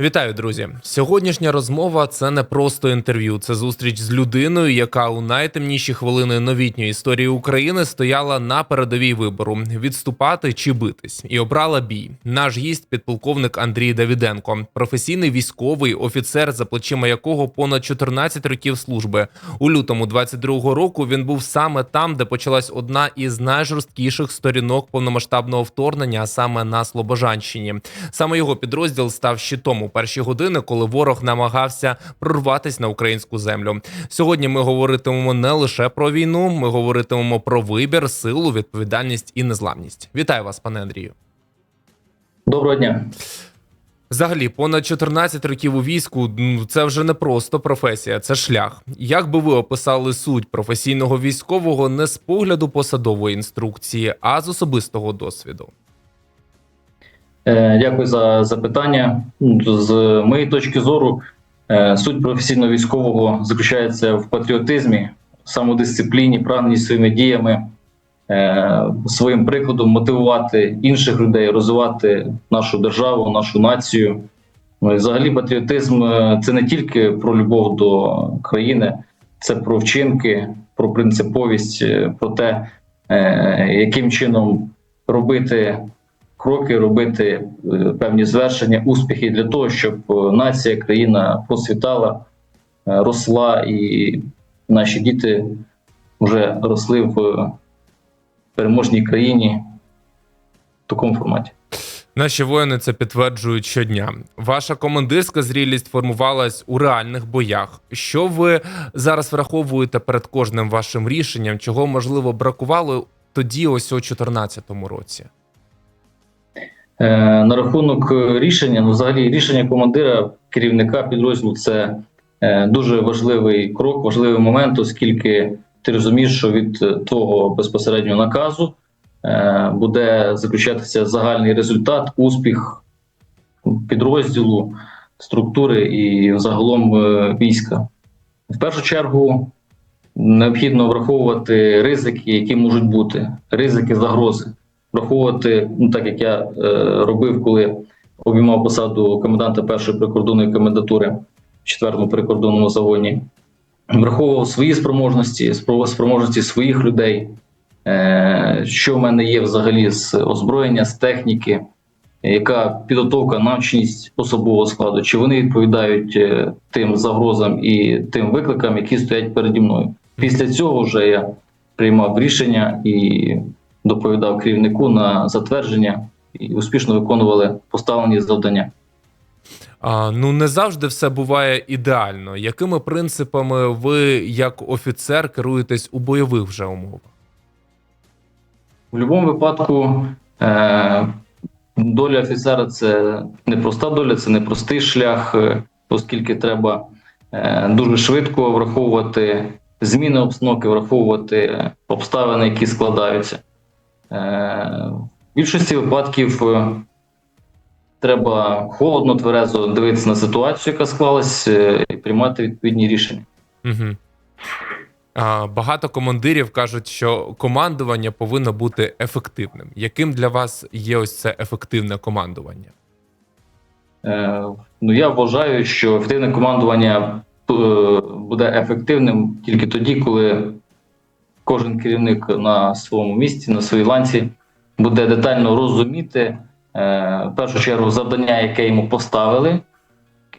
Вітаю, друзі! Сьогоднішня розмова це не просто інтерв'ю, це зустріч з людиною, яка у найтемніші хвилини новітньої історії України стояла на передовій вибору відступати чи битись, і обрала бій. Наш гість підполковник Андрій Давіденко, професійний військовий офіцер, за плечима якого понад 14 років служби. У лютому 22-го року він був саме там, де почалась одна із найжорсткіших сторінок повномасштабного вторгнення, а саме на Слобожанщині. Саме його підрозділ став щитом перші години, коли ворог намагався прорватися на українську землю. Сьогодні ми говоритимемо не лише про війну, ми говоритимемо про вибір, силу, відповідальність і незламність. Вітаю вас, пане Андрію. Доброго дня. Взагалі, понад 14 років у війську ну, це вже не просто професія, це шлях. Як би ви описали суть професійного військового не з погляду посадової інструкції, а з особистого досвіду? Е, Дякую за запитання. Ну, З моєї точки зору, е, суть професійного військового заключається в патріотизмі, самодисципліні, прагненні своїми діями, е, своїм прикладом мотивувати інших людей, розвивати нашу державу, нашу націю. Ну і взагалі, патріотизм це не тільки про любов до країни, це про вчинки, про принциповість, про те, яким чином робити кроки, робити е, певні звершення, успіхи для того, щоб е, нація, країна процвітала, е, росла, і наші діти вже росли в переможній країні в такому форматі. Наші воїни це підтверджують щодня. Ваша командирська зрілість формувалась у реальних боях. Що ви зараз враховуєте перед кожним вашим рішенням, чого можливо бракувало тоді, ось у 2014 році? Е, На рахунок е, рішення, ну взагалі рішення командира, керівника підрозділу це е, дуже важливий крок, важливий момент, оскільки ти розумієш, що від твого безпосереднього наказу буде заключатися загальний результат, успіх підрозділу, структури і загалом війська. В першу чергу необхідно враховувати ризики, які можуть бути, ризики загрози враховувати, ну так як я е, робив, коли обіймав посаду коменданта першої прикордонної комендатури в 4-му прикордонному загоні, враховував свої спроможності, спро- спроможності своїх людей, е, що в мене є взагалі з озброєння, з техніки, яка підготовка, навченість особового складу, чи вони відповідають е, тим загрозам і тим викликам, які стоять переді мною. Після цього вже я приймав рішення і доповідав керівнику на затвердження і успішно виконували поставлені завдання. А, ну не завжди все буває ідеально. Якими принципами ви, як офіцер, керуєтесь у бойових вже умовах? В будь-якому випадку е, доля офіцера це не проста доля, це не простий шлях, е, оскільки треба е, дуже швидко враховувати зміни обстановки, враховувати обставини, які складаються. Е, в більшості випадків е, треба холодно, тверезо дивитися на ситуацію, яка склалась, е, і приймати відповідні рішення. Угу. А, багато командирів кажуть, що командування повинно бути ефективним. Яким для вас є ось це ефективне командування? Е, Ну, я вважаю, що ефективне командування буде ефективним тільки тоді, коли кожен керівник на своєму місці, на своїй ланці буде детально розуміти е, в першу чергу завдання, яке йому поставили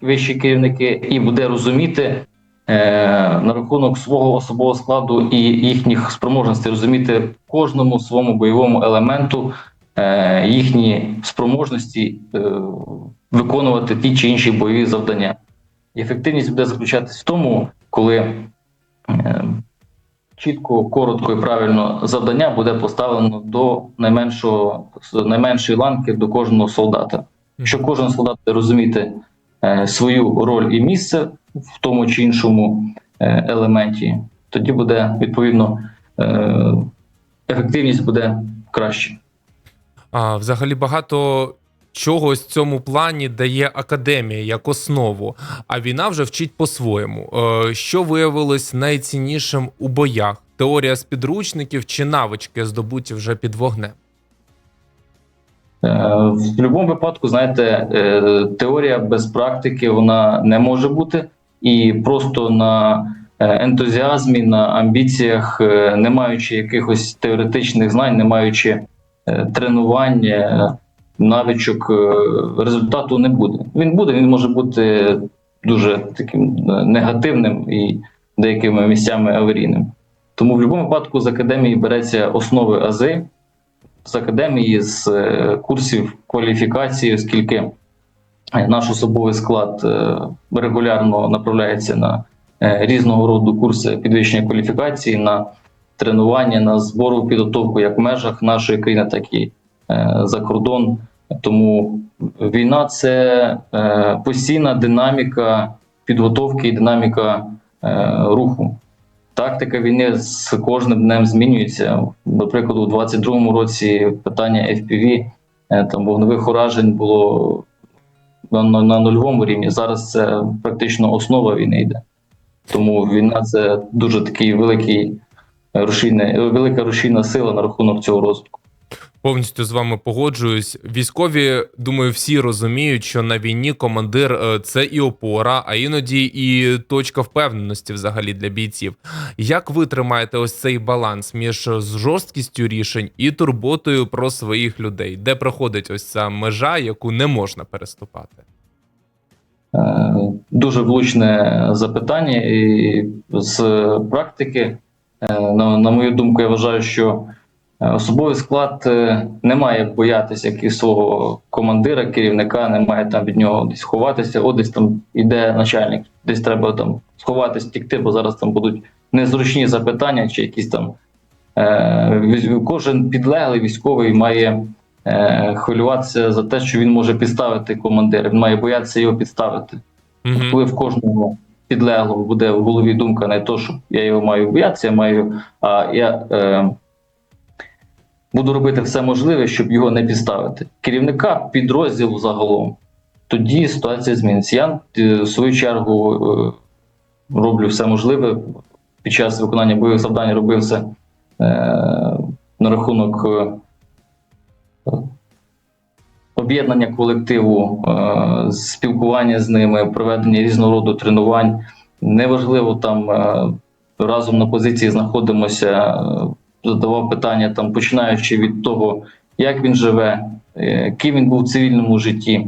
вищі керівники, і буде розуміти е, на рахунок свого особового складу і їхніх спроможностей, розуміти кожному своєму бойовому елементу е, їхні спроможності виконувати ті чи інші бойові завдання. Ефективність буде заключатися в тому, коли чітко, коротко і правильно завдання буде поставлено до найменшого найменшої ланки до кожного солдата. Якщо кожен солдат буде розуміти е, свою роль і місце в тому чи іншому е, елементі, тоді буде відповідно е, ефективність буде краще. А, взагалі багато чогось в цьому плані дає академія як основу, а війна вже вчить по-своєму. Е, що виявилось найціннішим у боях? Теорія з підручників чи навички здобуті вже під вогнем? В будь-якому випадку, знаєте, е, теорія без практики вона не може бути, і просто на е, ентузіазмі, на амбіціях, е, не маючи якихось теоретичних знань, не маючи е, тренувань, е, навичок, е, результату не буде. Він буде, він може бути дуже таким е, негативним і деякими місцями аварійним. Тому в будь-якому випадку з академії береться основи ази, з академії, з е, курсів кваліфікації, оскільки наш особовий склад регулярно направляється на різного роду курси підвищення кваліфікації, на тренування, на збору підготовку як в межах нашої країни, так і за кордон. Тому війна це е, постійна динаміка підготовки і динаміка е, руху. Тактика війни з кожним днем змінюється. Наприклад, у 22-му році питання FPV, е, там вогневих уражень було на, на, на нульовому рівні. Зараз це практично основа війни йде. Тому війна це дуже такий великий рушійний, велика рушійна сила на рахунок цього розвитку. Повністю з вами погоджуюсь. Військові, думаю, всі розуміють, що на війні командир е, це і опора, а іноді і точка впевненості взагалі для бійців. Як ви тримаєте ось цей баланс між жорсткістю рішень і турботою про своїх людей, де проходить ось ця межа, яку не можна переступати? Е, Дуже влучне запитання, і з практики, е, на, мою думку, я вважаю, що особовий склад е, не має боятися якогось свого командира, керівника, не має там від нього десь ховатися. От десь там іде начальник, десь треба там сховатись, втікти, бо зараз там будуть незручні запитання чи якісь там. Е, Кожен підлеглий військовий має е, хвилюватися за те, що він може підставити командира. Він має боятися його підставити. Мгм. Коли в кожному підлеглого буде в голові думка не то, що я його маю боятися, я маю, а я е, буду робити все можливе, щоб його не підставити. Керівника підрозділу загалом. Тоді ситуація зміниться. Я е, в свою чергу е, роблю все можливе під час виконання бойових завдань робив все е, на рахунок об'єднання колективу, спілкування з ними, проведення різного роду тренувань. Неважливо там разом на позиції знаходимося, задавав питання там, починаючи від того, як він живе, е, ким він був в цивільному житті,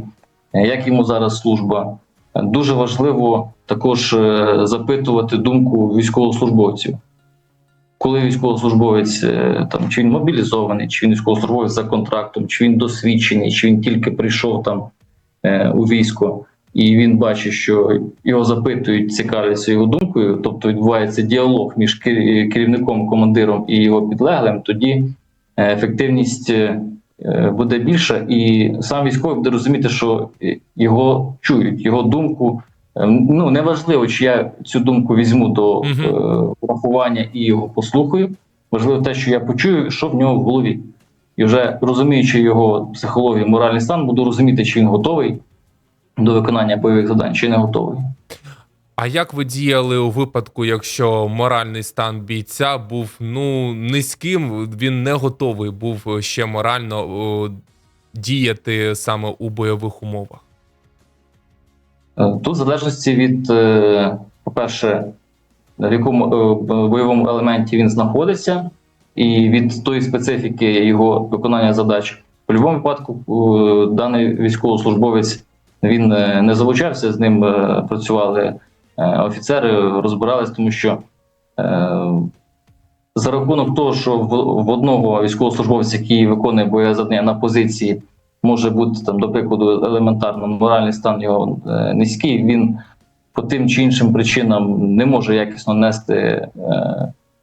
е, як йому зараз служба. Дуже важливо також е, запитувати думку військовослужбовців. Коли військовослужбовець там чи він мобілізований, чи він військовослужбовець за контрактом, чи він досвідчений, чи він тільки прийшов там у військо, і він бачить, що його запитують, цікавляться його думкою, тобто відбувається діалог між керівником, командиром і його підлеглим, тоді е, ефективність е, е, буде більша, і сам військовий буде розуміти, що е, його чують, його думку. Е, Ну неважливо, чи я цю думку візьму до Мгм. е, врахування і його послухаю. Важливо те, що я почую, що в нього в голові. І вже розуміючи його психологію, моральний стан, буду розуміти, чи він готовий до виконання бойових завдань, чи не готовий. А як ви діяли у випадку, якщо моральний стан бійця був ну низьким, він не готовий був ще морально о, діяти саме у бойових умовах? Е, Тут в залежності від, е, по-перше, в якому е, бойовому елементі він знаходиться, і від тої специфіки його виконання задач. В будь-якому випадку даний військовослужбовець він е, не залучався, з ним е, працювали е, офіцери, розбирались, тому що за рахунок того, що в, одного військовослужбовця, який виконує бойове на позиції, може бути там, до прикладу, елементарно моральний стан його низький, він по тим чи іншим причинам не може якісно нести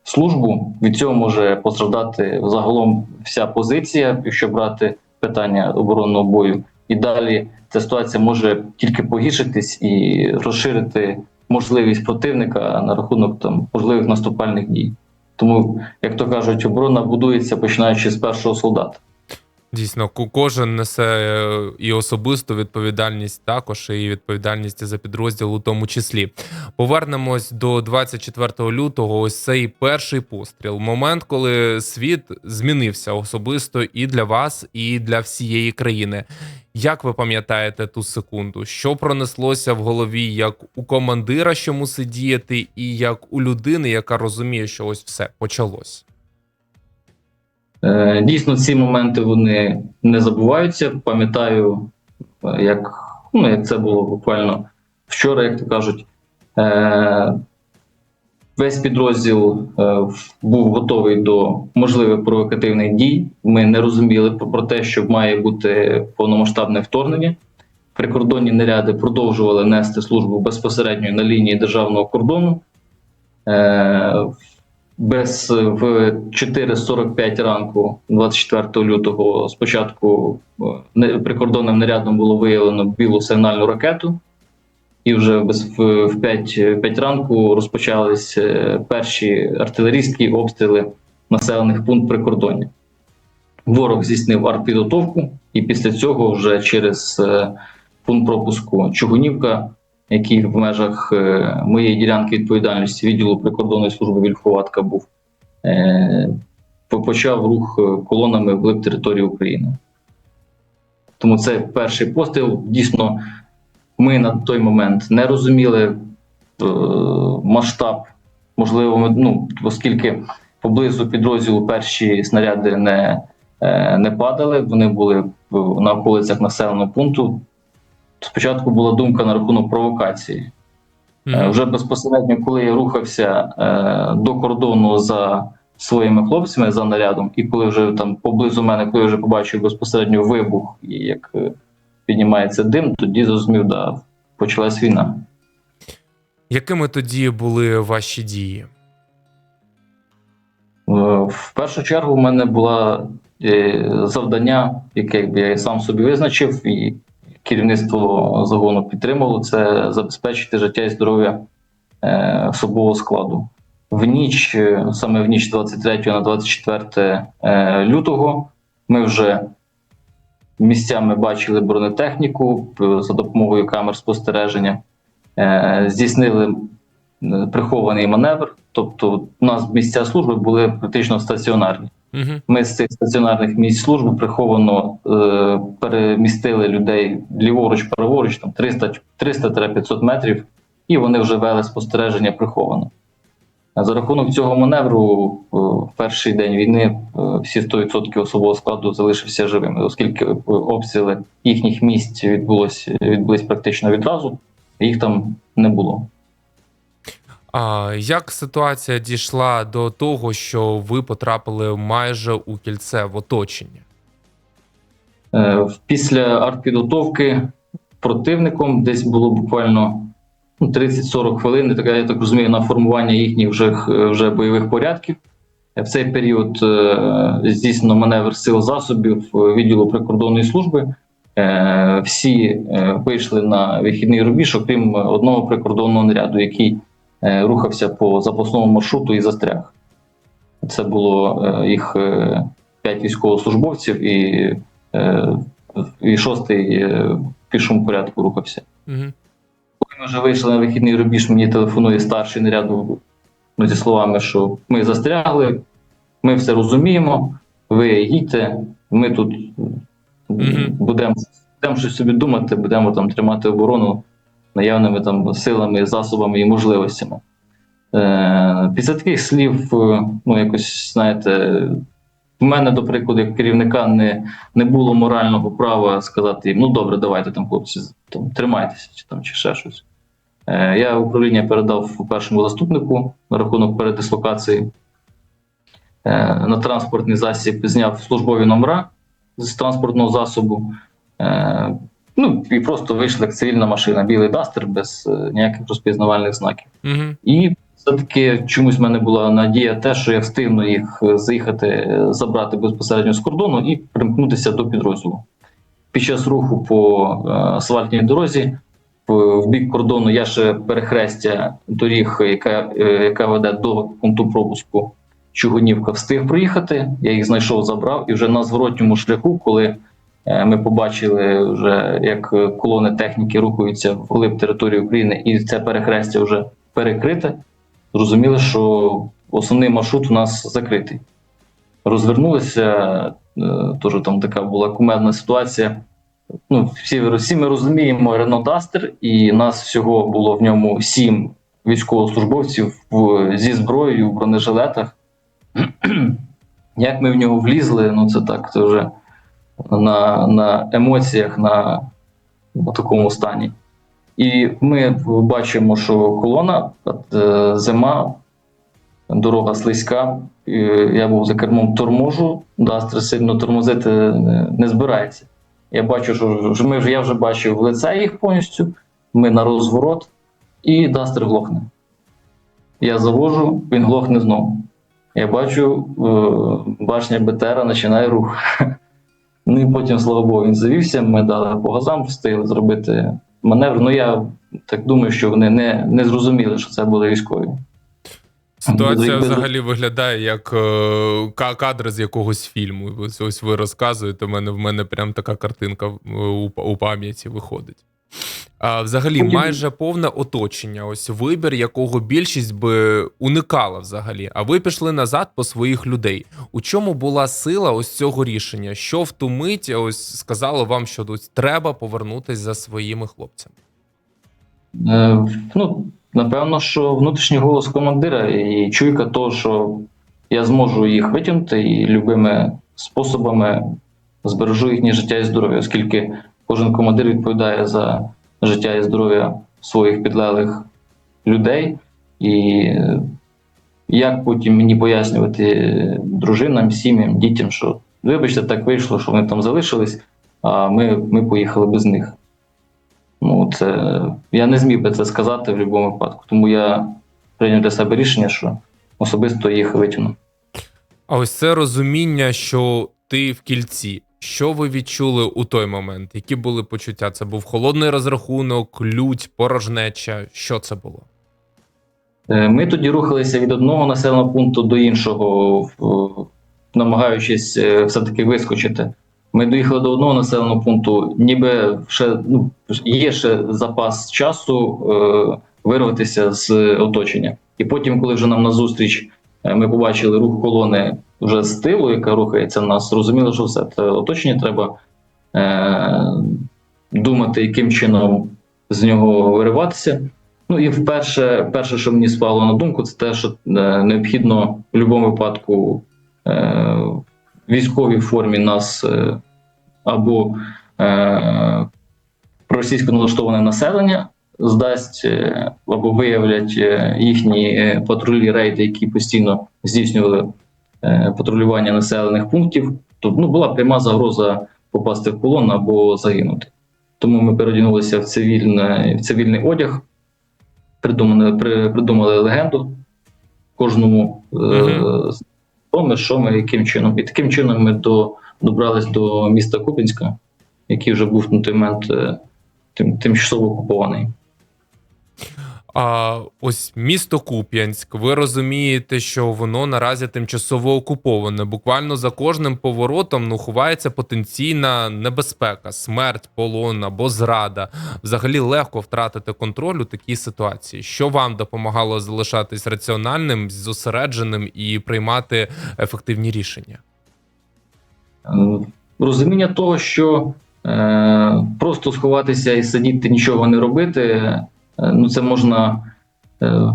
службу. Від цього може постраждати загалом вся позиція, якщо брати питання оборонного бою. І далі ця ситуація може тільки погіршитись і розширити можливість противника на рахунок там можливих наступальних дій. Тому, як то кажуть, оборона будується починаючи з першого солдата. Дійсно, кожен несе е, і особисту відповідальність також, і відповідальність за підрозділ у тому числі. Повернемось до 24 лютого. Ось цей перший постріл. Момент, коли світ змінився особисто і для вас, і для всієї країни. Як ви пам'ятаєте ту секунду? Що пронеслося в голові як у командира, що мусить діяти, і як у людини, яка розуміє, що ось все почалось? Е, Дійсно, ці моменти вони не забуваються. Пам'ятаю, е, як, ну, як це було буквально вчора, як то кажуть. Е, Весь підрозділ е, був готовий до можливих провокативних дій. Ми не розуміли про те, що має бути повномасштабне вторгнення. Прикордонні наряди продовжували нести службу безпосередньо на лінії державного кордону. Е, без в 4.45 ранку, 24 лютого, спочатку е, прикордонним нарядом було виявлено білу сигнальну ракету, і вже в, в 5, 5 ранку розпочались е, перші артилерійські обстріли населених пунктів прикордоння. Ворог здійснив артпідготовку, і після цього вже через е, пункт пропуску Чугунівка який в межах е, моєї ділянки відповідальності відділу прикордонної служби Вільховатка був, е, почав рух е, колонами вглиб території України. Тому це перший постріл. Дійсно, ми на той момент не розуміли е, масштаб, можливо, ну, оскільки поблизу підрозділу перші снаряди не, е, не падали, вони були на околицях населеного пункту. Спочатку була думка на рахунок провокації. Е, Вже безпосередньо, коли я рухався е, до кордону за своїми хлопцями за нарядом, і коли вже там поблизу мене, коли я вже побачив безпосередньо вибух і як е, піднімається дим, тоді зрозумів, да, почалась війна. Якими тоді були ваші дії? Е, В першу чергу в мене було завдання, яке я сам собі визначив, і керівництво загону підтримало це забезпечити життя і здоров'я е, особового складу. В ніч, е, саме в ніч 23 на 24 е, лютого, ми вже місцями бачили бронетехніку за допомогою камер спостереження, е, здійснили е, прихований маневр. Тобто, у нас місця служби були практично стаціонарні. Угу. Ми з цих стаціонарних місць служби приховано е, перемістили людей ліворуч, праворуч, там 300 300-500 метрів, і вони вже вели спостереження приховано. За рахунок цього маневру, е, в перший день війни е, всі 100% особового складу залишився живими, оскільки е, обстріли їхніх місць відбулось, відбулись практично відразу, їх там не було. А як ситуація дійшла до того, що ви потрапили майже у кільце в оточення? Е, Після артпідготовки противником десь було буквально 30-40 хвилин, така, я так розумію, на формування їхніх вже, вже бойових порядків. Е, В цей період е, здійснено маневр сил засобів е, відділу прикордонної служби. Е, Всі е, вийшли на вихідний рубіж, окрім одного прикордонного наряду, який е, рухався по запасному маршруту і застряг. Це було е, їх е, п'ять військовослужбовців і Е, і шостий е, в пішому порядку рухався. Угу. Ми вже вийшли на вихідний рубіж, мені телефонує старший наряду ну, зі словами, що ми застрягли, ми все розуміємо, ви їдьте, ми тут будемо, будемо щось собі думати, будемо там тримати оборону наявними там силами, засобами і можливостями. Е, після таких слів, е, ну якось знаєте, в мене, до прикладу, як керівника не, не було морального права сказати їм, ну добре, давайте там, хлопці, там, тримайтеся чи, там, чи ще щось. Е, я управління передав першому заступнику на рахунок передислокації. Е, на транспортний засіб зняв службові номера з транспортного засобу. Е, ну і просто вийшла як цивільна машина, білий дастер без ніяких розпізнавальних знаків. Угу. І все-таки чомусь в мене була надія, те, що я встигну їх заїхати, забрати безпосередньо з кордону і примкнутися до підрозділу. Під час руху по асфальтній дорозі в, в бік кордону я ще перехрестя доріг, яка, е, яка веде до пункту пропуску, Чугунівка встиг проїхати. Я їх знайшов, забрав, і вже на зворотньому шляху, коли е, ми побачили, вже як е, колони техніки рухаються вглиб території України, і це перехрестя вже перекрите. Зрозуміли, що основний маршрут у нас закритий. Розвернулися, е, теж там така була кумедна ситуація. Ну, всі, всі ми розуміємо Renault Duster, і нас всього було в ньому сім військовослужбовців в, зі зброєю в бронежилетах. Як ми в нього влізли, ну це так, це вже на, на емоціях, на, на такому стані. І ми бачимо, що колона, е, зима, дорога слизька. Я був за кермом торможу, Дастер сильно тормозити не збирається. Я бачу, що ми вже, я вже бачив лице їх повністю. Ми на розворот, і Дастер глохне. Я завожу, він глохне знову. Я бачу, е, башня БТРа починає рух. Ну і потім, слава Богу, він завівся. Ми дали по газам, встигли зробити маневр. Ну я так думаю, що вони не, не зрозуміли, що це були військові. Ситуація взагалі виглядає як е, кадр з якогось фільму. Ось, ось ви розказуєте. В мене в мене прям така картинка е, у, у пам'яті виходить. А, взагалі, майже повне оточення. Ось вибір, якого більшість би уникала взагалі. А ви пішли назад по своїх людей. У чому була сила ось цього рішення? Що в ту мить ось сказало вам, що ось треба повернутися за своїми хлопцями? Е, ну, напевно, що внутрішній голос командира і чуйка того, що я зможу їх витягнути і любими способами збережу їхнє життя і здоров'я, оскільки кожен командир відповідає за життя і здоров'я своїх підлеглих людей. І е, як потім мені пояснювати дружинам, сім'ям, дітям, що вибачте, так вийшло, що вони там залишились, а ми, ми поїхали без них. Ну, це я не зміг би це сказати в будь-якому випадку. Тому я прийняв для себе рішення, що особисто їх витягну. А ось це розуміння, що ти в кільці. Що ви відчули у той момент? Які були почуття? Це був холодний розрахунок, лють, порожнеча. Що це було? Е, Ми тоді рухалися від одного населеного пункту до іншого, намагаючись е, все-таки вискочити. Ми доїхали до одного населеного пункту, ніби ще ну, є ще запас часу е, вирватися з оточення. І потім, коли вже нам назустріч е, ми побачили рух колони вже з тилу, яка рухається в нас, зрозуміло, що все це оточення треба е, думати, яким чином з нього вириватися. Ну і вперше, перше, що мені спало на думку, це те, що е, необхідно в будь-якому випадку е, військовій формі нас е, або е, російсько налаштоване населення здасть е, або виявлять їхні патрулі рейди, які постійно здійснювали патрулювання населених пунктів. Тобто ну, була пряма загроза попасти в полон або загинути. Тому ми переодягнулися в цивільне, в цивільний одяг придумали, при, придумали легенду кожному Мгм. Тому, що ми, яким чином. І таким чином ми до, добрались до міста Купінська, який вже був на той момент е, тим, тимчасово окупований. А ось місто Куп'янськ. Ви розумієте, що воно наразі тимчасово окуповане. Буквально за кожним поворотом ну ховається потенційна небезпека, смерть, полон або зрада. Взагалі легко втратити контроль у такій ситуації. Що вам допомагало залишатись раціональним, зосередженим і приймати ефективні рішення? Е, Розуміння того, що е, просто сховатися і сидіти, нічого не робити, ну це можна е,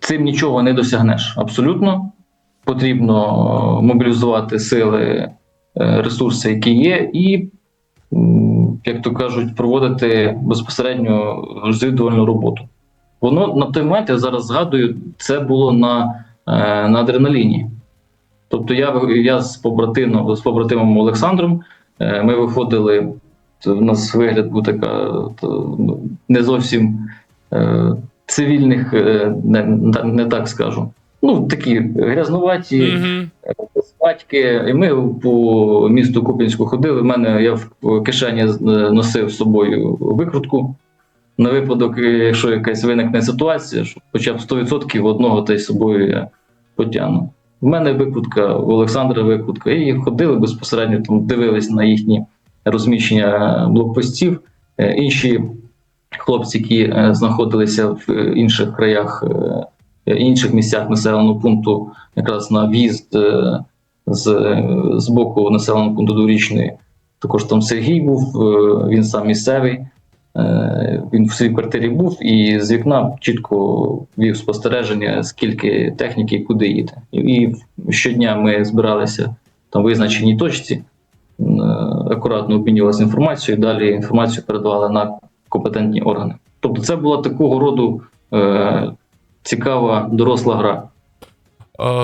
цим нічого не досягнеш. Абсолютно потрібно мобілізувати сили, е, ресурси, які є, і, як то кажуть, проводити безпосередньо розвідувальну роботу. Воно на той момент, я зараз згадую, це було на, е, на адреналіні. Тобто я, я з побратимом, з побратимом Олександром е, ми виходили. То В нас вигляд був така то, ну, не зовсім е, цивільних, е, не, не, так скажу. Ну, такі грязнуваті, Мгм. батьки. І ми по місту Купінську ходили. У мене я в кишені носив з собою викрутку. На випадок, якщо якась виникне ситуація, що хоча б 100% одного та й собою я потягну. в мене викрутка, у Олександра викрутка. І ходили безпосередньо там, дивились на їхні розміщення блокпостів. Е, Інші хлопці, які е, знаходилися в е, інших краях, інших місцях населеного пункту, якраз на в'їзд з, з боку населеного пункту Дворічної. Також там Сергій був, він сам місцевий. Він в своїй квартирі був і з вікна чітко вів спостереження, скільки техніки і куди їде. І щодня ми збиралися там визначеній точці, акуратно обмінювалися інформацією, і далі інформацію передавали на компетентні органи. Тобто, це була такого роду е, цікава доросла гра.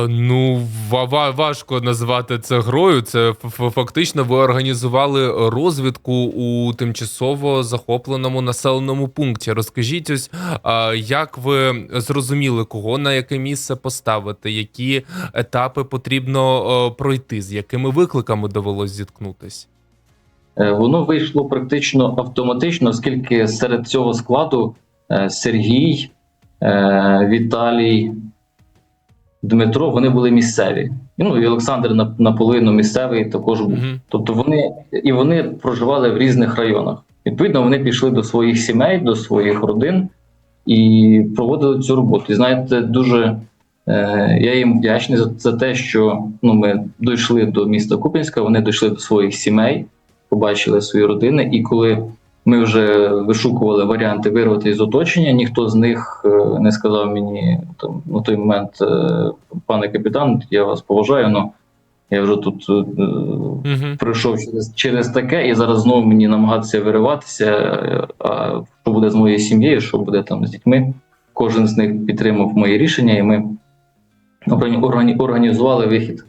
Ну, ва- ва- важко назвати це грою. Це фактично ви організували розвідку у тимчасово захопленому населеному пункті. Розкажіть ось, як ви зрозуміли, кого на яке місце поставити, які етапи потрібно пройти, з якими викликами довелось зіткнутись? Е, Воно вийшло практично автоматично, оскільки серед цього складу е, Сергій, е, Віталій, Дмитро вони були місцеві. І, Ну і Олександр на- наполовину місцевий також був. Мгм. Тобто вони і вони проживали в різних районах. Відповідно, вони пішли до своїх сімей, до своїх родин і проводили цю роботу. І знаєте, дуже е, я їм вдячний за, за те, що ну, ми дійшли до міста Куп'янська, вони дійшли до своїх сімей, побачили свої родини. І коли ми вже вишукували варіанти вирвати з оточення, ніхто з них е, не сказав мені там на той момент, е, пане капітан, я вас поважаю, але я вже тут е, Мгм. пройшов через, через таке, і зараз знову мені намагатися вириватися. А що буде з моєю сім'єю, що буде там з дітьми? Кожен з них підтримав мої рішення, і ми органі- органі- організували вихід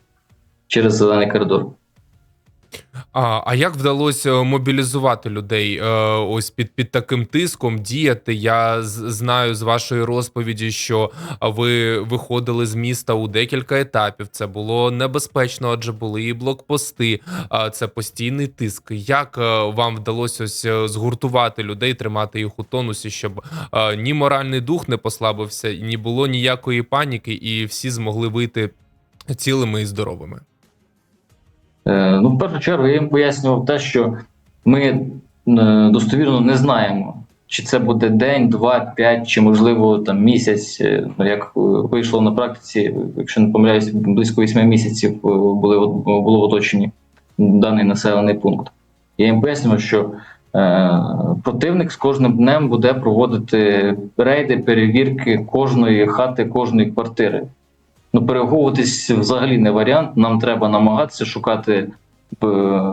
через зелений коридор. А, а як вдалося мобілізувати людей е, ось під, під таким тиском діяти? Я знаю з вашої розповіді, що ви виходили з міста у декілька етапів. Це було небезпечно, адже були і блокпости. Це постійний тиск. Як е, вам вдалося ось е, згуртувати людей, тримати їх у тонусі, щоб е, ні моральний дух не послабився, ні було ніякої паніки, і всі змогли вийти цілими і здоровими? Е, Ну, в першу чергу я їм пояснював те, що ми е, достовірно не знаємо, чи це буде день, два, п'ять, чи можливо там місяць. Е, ну, Як вийшло на практиці, якщо не помиляюсь, близько вісьми місяців були було в даний населений пункт. Я їм пояснював, що е, противник з кожним днем буде проводити рейди, перевірки кожної хати, кожної квартири. Ну, переговуватись взагалі не варіант. Нам треба намагатися шукати е,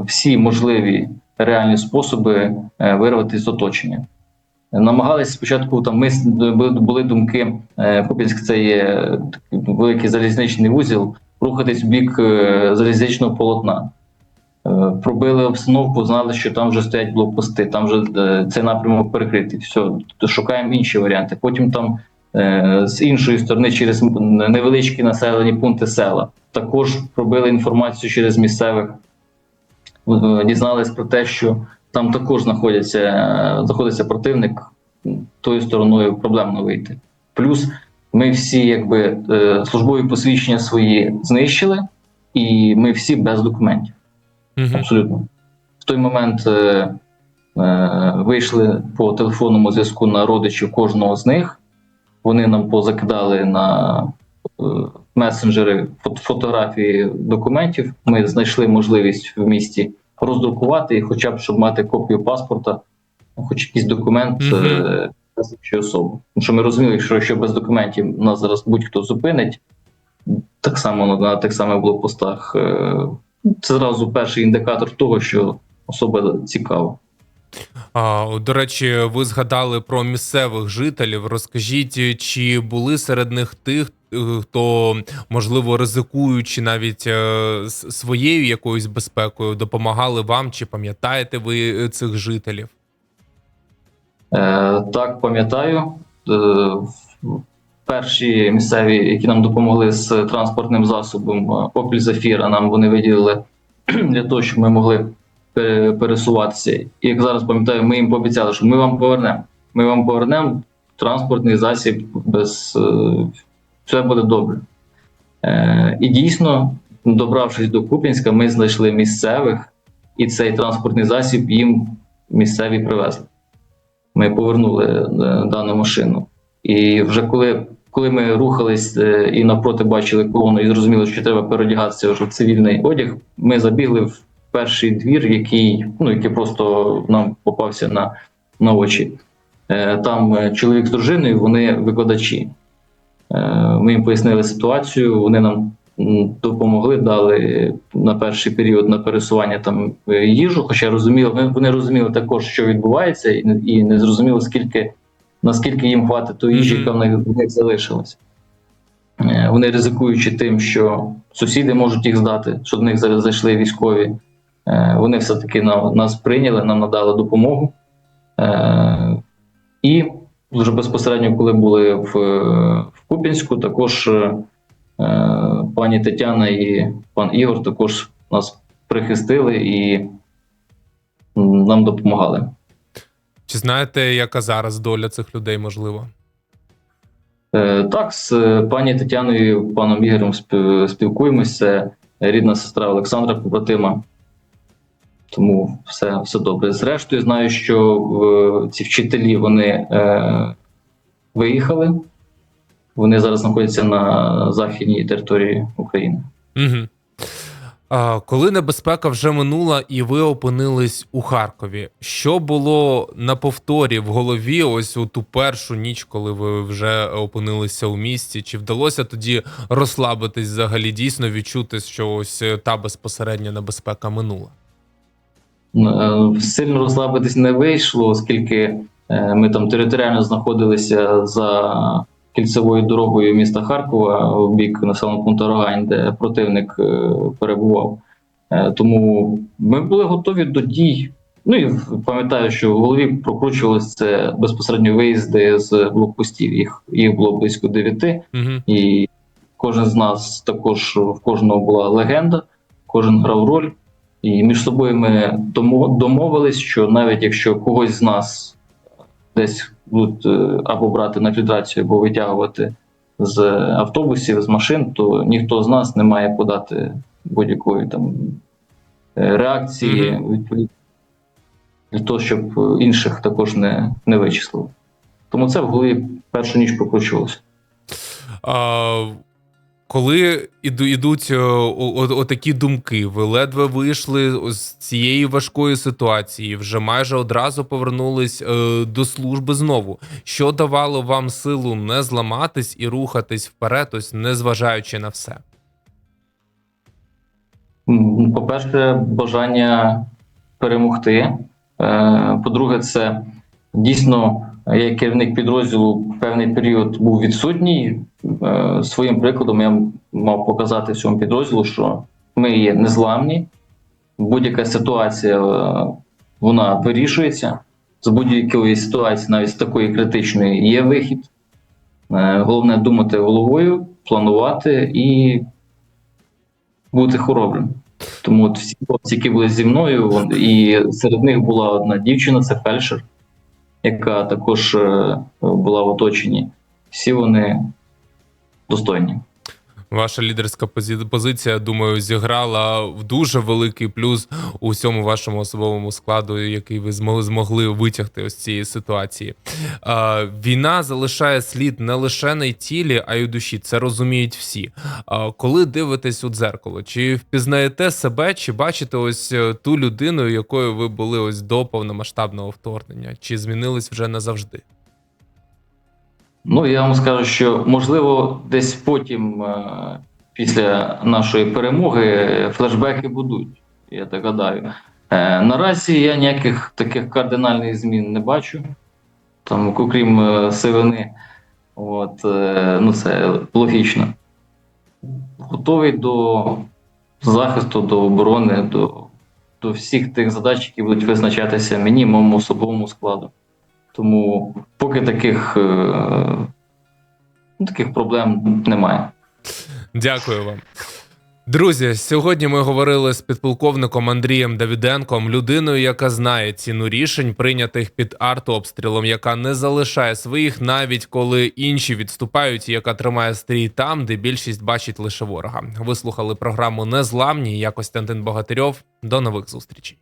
всі можливі реальні способи е, вирватися з оточення. Намагались спочатку там ми були думки, е, Куп'янськ це є великий залізничний вузіл, рухатись в бік е, залізничного полотна. Е, Пробили обстановку, знали, що там вже стоять блокпости, там вже е, цей напрямок перекритий. Все, шукаємо інші варіанти. Потім там Е, з іншої сторони, через невеличкі населені пункти села, також пробили інформацію через місцевих, Е, дізнались про те, що там також знаходяться, е, знаходиться противник, тою стороною проблемно вийти. Плюс ми всі, якби е, службові посвідчення свої знищили, і ми всі без документів. Мгм. Абсолютно. В той момент е, е, вийшли по телефонному зв'язку на родичів кожного з них. Вони нам позакидали на е, месенджери фот- фотографії документів. Ми знайшли можливість в місті роздрукувати і хоча б щоб мати копію паспорта, хоч якийсь документ Мгм. е, чи особу. Тому що ми розуміли, що якщо без документів нас зараз будь-хто зупинить, так само на, на тих самих блокпостах. е, Це зразу перший індикатор того, що особа цікава. А, до речі, ви згадали про місцевих жителів. Розкажіть, чи були серед них тих, е, хто можливо ризикуючи навіть е, своєю якоюсь безпекою, допомагали вам? Чи пам'ятаєте ви е, цих жителів? Е, так, пам'ятаю. Перші місцеві, які нам допомогли з транспортним засобом Opel Zafira, нам вони виділили для того, щоб ми могли пересуватися. І як зараз пам'ятаю, ми їм пообіцяли, що ми вам повернемо. Ми вам повернемо транспортний засіб без е, все буде добре. Е, і дійсно, добравшись до Куп'янська, ми знайшли місцевих, і цей транспортний засіб їм місцеві привезли. Ми повернули е, дану машину. І вже коли, коли ми рухались е, і навпроти бачили колону і зрозуміли, що треба переодягатися вже в цивільний одяг, ми забігли в перший двір, який, ну, який просто нам попався на, на очі. Е, Там е, чоловік з дружиною, вони викладачі. Е, Ми їм пояснили ситуацію, вони нам допомогли, дали на перший період на пересування там їжу, хоча розуміли, вони- розуміли також, що відбувається, і не, зрозуміли, скільки, наскільки їм хватить тої їжі, яка в них, в них залишилась. Вони ризикуючи тим, що сусіди можуть їх здати, що до них зараз зайшли військові. Е, Вони все-таки нас прийняли, нам надали допомогу. Е, І вже безпосередньо, коли були в, в Куп'янську, також е, пані Тетяна і пан Ігор також нас прихистили і нам допомагали. Чи знаєте, яка зараз доля цих людей можливо? Так, з пані Тетяною і паном Ігорем спілкуємося. Рідна сестра Олександра побратима. Тому все, все добре. Зрештою, знаю, що ці вчителі вони е, виїхали. Вони зараз знаходяться на західній території України. Угу. А, коли небезпека вже минула, і ви опинились у Харкові, що було на повторі в голові? Ось у ту першу ніч, коли ви вже опинилися у місті? Чи вдалося тоді розслабитись взагалі, дійсно відчути, що ось та безпосередня небезпека минула? Е, Сильно розслабитись не вийшло, оскільки е, ми там територіально знаходилися за кільцевою дорогою міста Харкова в бік населеного пункту Рогань, де противник е, перебував. Тому ми були готові до дій. Ну і пам'ятаю, що в голові прокручувалися це безпосередньо виїзди з блокпостів. Їх, їх було близько дев'яти. Угу. І кожен з нас також в кожного була легенда, кожен грав роль. І між собою ми домовились, що навіть якщо когось з нас десь будуть е, або брати на фільтрацію, або витягувати з автобусів, з машин, то ніхто з нас не має подати будь-якої там е, реакції Мгм. відповідно для того, щоб інших також не, не вичислили. Тому це в голові першу ніч прокручувалося. А, коли іду, ідуть е, отакі думки, ви ледве вийшли з цієї важкої ситуації, вже майже одразу повернулись е, до служби знову. Що давало вам силу не зламатись і рухатись вперед, ось незважаючи на все? По-перше, бажання перемогти. Е, По-друге, це дійсно як керівник підрозділу певний період був відсутній. Е, Своїм прикладом я мав показати всьому підрозділу, що ми є незламні. Будь-яка ситуація е, вона вирішується. З будь-якої ситуації, навіть з такої критичної, є вихід. Е, Головне думати головою, планувати і бути хоробрим. Тому от всі хлопці, які були зі мною, і серед них була одна дівчина, це фельдшер, яка також е, була в оточенні. Всі вони достойні. Ваша лідерська позиція, думаю, зіграла в дуже великий плюс у всьому вашому особовому складу, який ви змогли, змогли витягти ось цієї ситуації. Війна залишає слід не лише на тілі, а й у душі. Це розуміють всі. Коли дивитесь у дзеркало, чи впізнаєте себе, чи бачите ось е, ту людину, якою ви були ось до повномасштабного вторгнення, чи змінились вже назавжди? Ну, я вам скажу, що можливо, десь потім, е, після нашої перемоги, флешбеки будуть, я так гадаю. Е, Наразі я ніяких таких кардинальних змін не бачу. Там, окрім е, сивини, от, е, ну це логічно. Готовий до захисту, до оборони, до, до всіх тих задач, які будуть визначатися мені, моєму особовому складу. Тому поки таких, е, ну, таких проблем немає. Дякую вам. Друзі, сьогодні ми говорили з підполковником Андрієм Давіденком, людиною, яка знає ціну рішень, прийнятих під артобстрілом, яка не залишає своїх, навіть коли інші відступають, і яка тримає стрій там, де більшість бачить лише ворога. Ви слухали програму Незламні. Я Костянтин Богатирьов. До нових зустрічей.